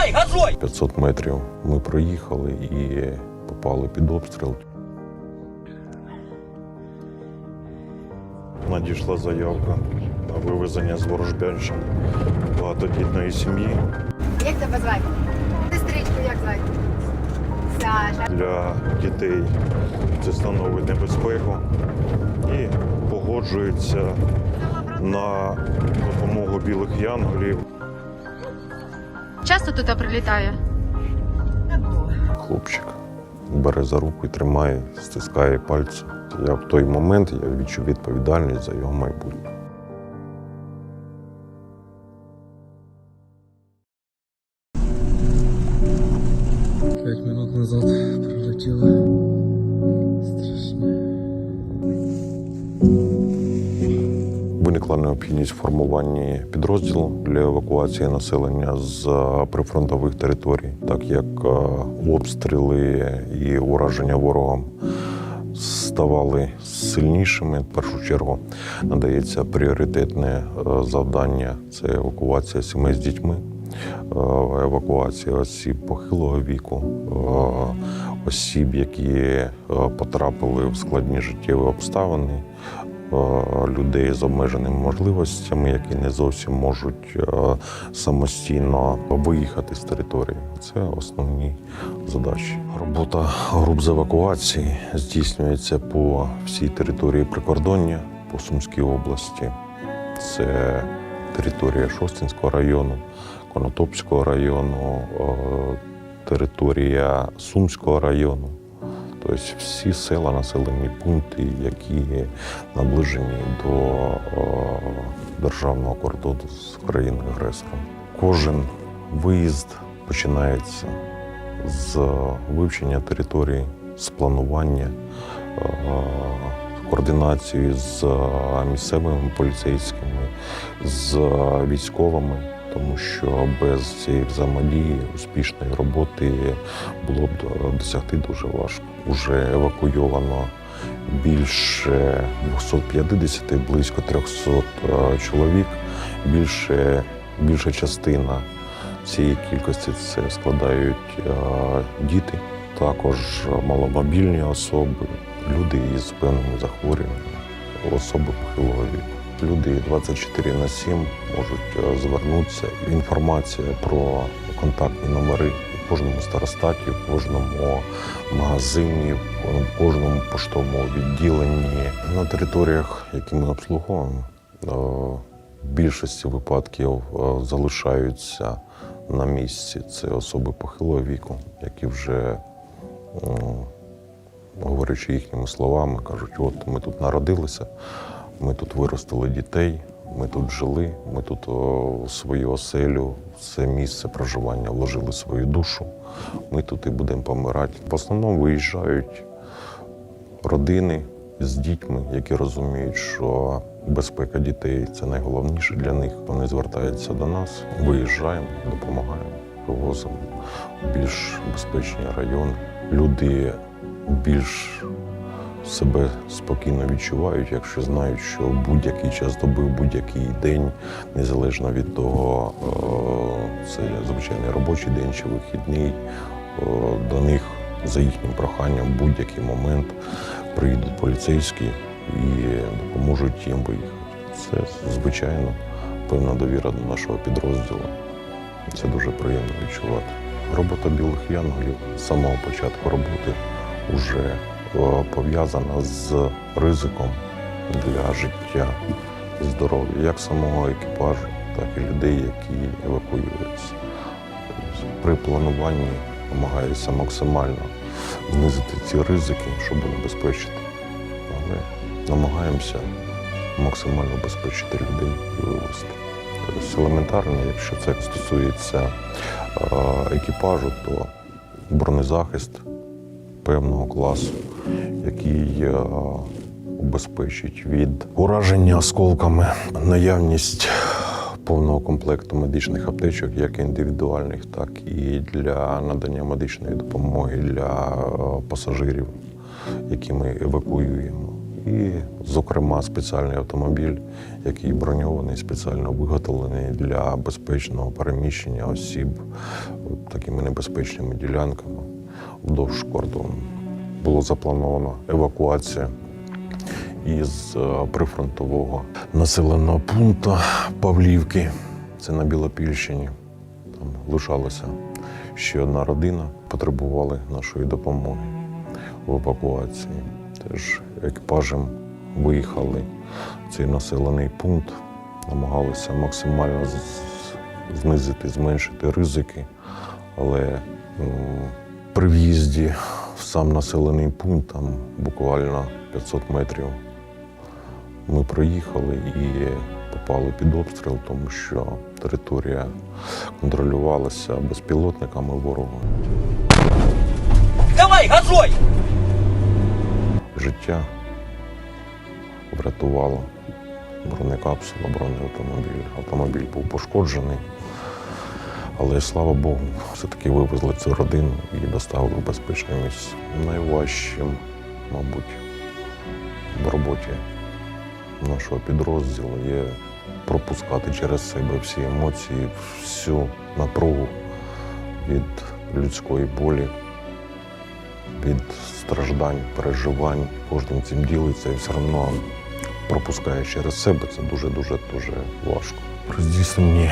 Давай, газуй! 500 метрів ми проїхали і попали під обстріл. Надійшла заявка на вивезення з Ворожбянщини багатодітної сім'ї Як тебе звати? Сестричку, як звати? Саша. для дітей. Це становить небезпеку і погоджується на допомогу білих янголів. Часто туди прилітає? Хлопчик бере за руку і тримає, стискає пальці. Я в той момент я відчув відповідальність за його майбутнє. Пять минут назад прилетело. Виникла необхідність в формуванні підрозділу для евакуації населення з е, прифронтових територій, так як е, обстріли і ураження ворогом ставали сильнішими. В першу чергу надається пріоритетне е, завдання це евакуація сімей з дітьми, евакуація осіб похилого віку, осіб, які потрапили в складні життєві обставини, людей з обмеженими можливостями, які не зовсім можуть е, самостійно виїхати з території. Це основні задачі. Робота груп з евакуації здійснюється по всій території прикордоння по Сумській області. Це територія Шостинського району, Конотопського району, е, територія Сумського району. Тобто всі села, населені пункти, які наближені до е, державного кордону з країною агресором. Кожен виїзд починається з вивчення території, з планування, е, координації з місцевими поліцейськими, з військовими, тому що без цієї взаємодії успішної роботи було б досягти дуже важко. Уже евакуйовано більше 250, близько 300 е, чоловік. Більше, більша частина цієї кількості це складають е, діти, також маломобільні особи, люди із певними захворюваннями, особи похилого віку. Люди 24 на 7 можуть е, звернутися. Інформація про контактні номери кожному старостаті, в кожному магазині, в кожному поштовому відділенні. На територіях, які ми обслуговуємо, е, в більшості випадків е, залишаються на місці. Це особи похилого віку, які вже, говорячи їхніми словами, кажуть: от ми тут народилися, ми тут виростили дітей, ми тут жили, ми тут о, свою оселю, це місце проживання вложили свою душу. Ми тут і будемо помирати. В основному виїжджають родини з дітьми, які розуміють, що безпека дітей це найголовніше для них. Вони звертаються до нас, виїжджаємо, допомагаємо, вивозимо більш безпечні райони. Люди більш себе спокійно відчувають, якщо знають, що будь-який час доби, будь-який день, незалежно від того, е, це звичайний робочий день чи вихідний, е, до них за їхнім проханням будь-який момент приїдуть поліцейські і допоможуть їм виїхати. Це звичайно певна довіра до нашого підрозділу. Це дуже приємно відчувати. Робота білих янголів з самого початку роботи вже пов'язана з ризиком для життя і здоров'я як самого екіпажу, так і людей, які евакуюються. При плануванні намагаюся максимально знизити ці ризики, щоб убезпечити. Але намагаємося максимально убезпечити людей і вивезти. Тобто елементарно, якщо це стосується е, екіпажу, то бронезахист певного класу, який е, убезпечить від ураження осколками наявність повного комплекту медичних аптечок, як індивідуальних, так і для надання медичної допомоги для е, пасажирів, які ми евакуюємо. І, зокрема, спеціальний автомобіль, який броньований, спеціально виготовлений для безпечного переміщення осіб такими небезпечними ділянками вдовж кордону. Було заплановано евакуація із е, прифронтового населеного пункту Павлівки. Це на Білопільщині. Там лишалася ще одна родина, потребували нашої допомоги в евакуації. Теж екіпажем виїхали в цей населений пункт, намагалися максимально знизити, зменшити ризики, але при в'їзді в сам населений пункт, там буквально 500 метрів, ми проїхали і попали під обстріл, тому що територія контролювалася безпілотниками ворога. Давай, газуй! Життя врятувало бронекапсула, бронеавтомобіль. Автомобіль був пошкоджений, але слава Богу, все-таки вивезли цю родину і доставили в безпечне місце. Найважчим, мабуть, в роботі нашого підрозділу є пропускати через себе всі емоції, всю напругу від людської болі, від страждань, переживань. Кожним цим ділиться і все одно пропускає через себе. Це дуже-дуже дуже важко. При здійсненні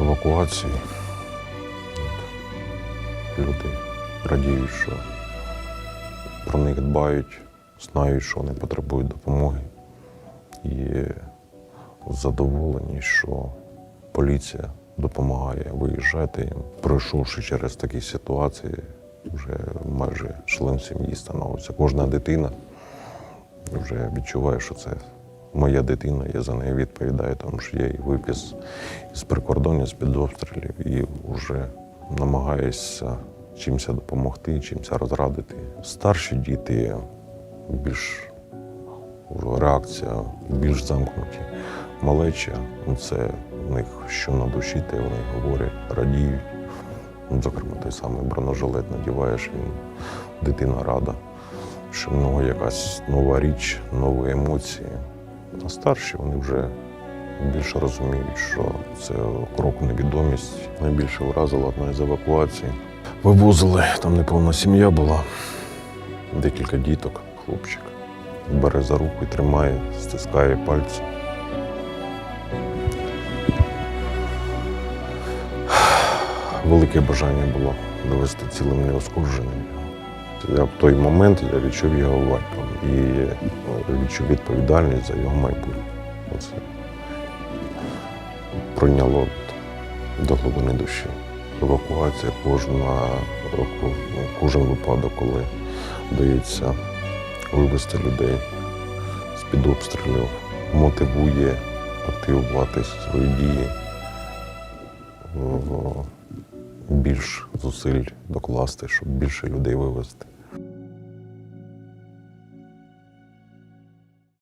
евакуації люди радіють, що про них дбають, знають, що вони потребують допомоги. І задоволені, що поліція допомагає виїжджати їм. Пройшовши через такі ситуації, вже майже член сім'ї становиться. Кожна дитина вже відчуває, що це моя дитина, я за неї відповідаю, тому що я її випіз з прикордоння, з-під обстрілів і вже намагаюся чимся допомогти, чимся розрадити. Старші діти більш реакція більш замкнуті. Малеча, ну, це в них що на душі, те вони говорять, радіють. Ну, Зокрема, той самий бронежилет надіваєш, він дитина рада, що в нього якась нова річ, нові емоції. А старші вони вже більше розуміють, що це крок невідомість. Найбільше вразило одна із евакуацій. Вивозили, там неповна сім'я була, декілька діток, хлопчик. Бере за руку і тримає, стискає пальці. Велике бажання було довести цілим неушкодженим. Я в той момент я відчув його батьком і ну, відчув відповідальність за його майбутнє. Оце пройняло до глибини душі. Евакуація кожна, ко- кожен випадок, коли вдається вивести людей з-під обстрілів, мотивує активувати свої дії, більш зусиль докласти, щоб більше людей вивезти.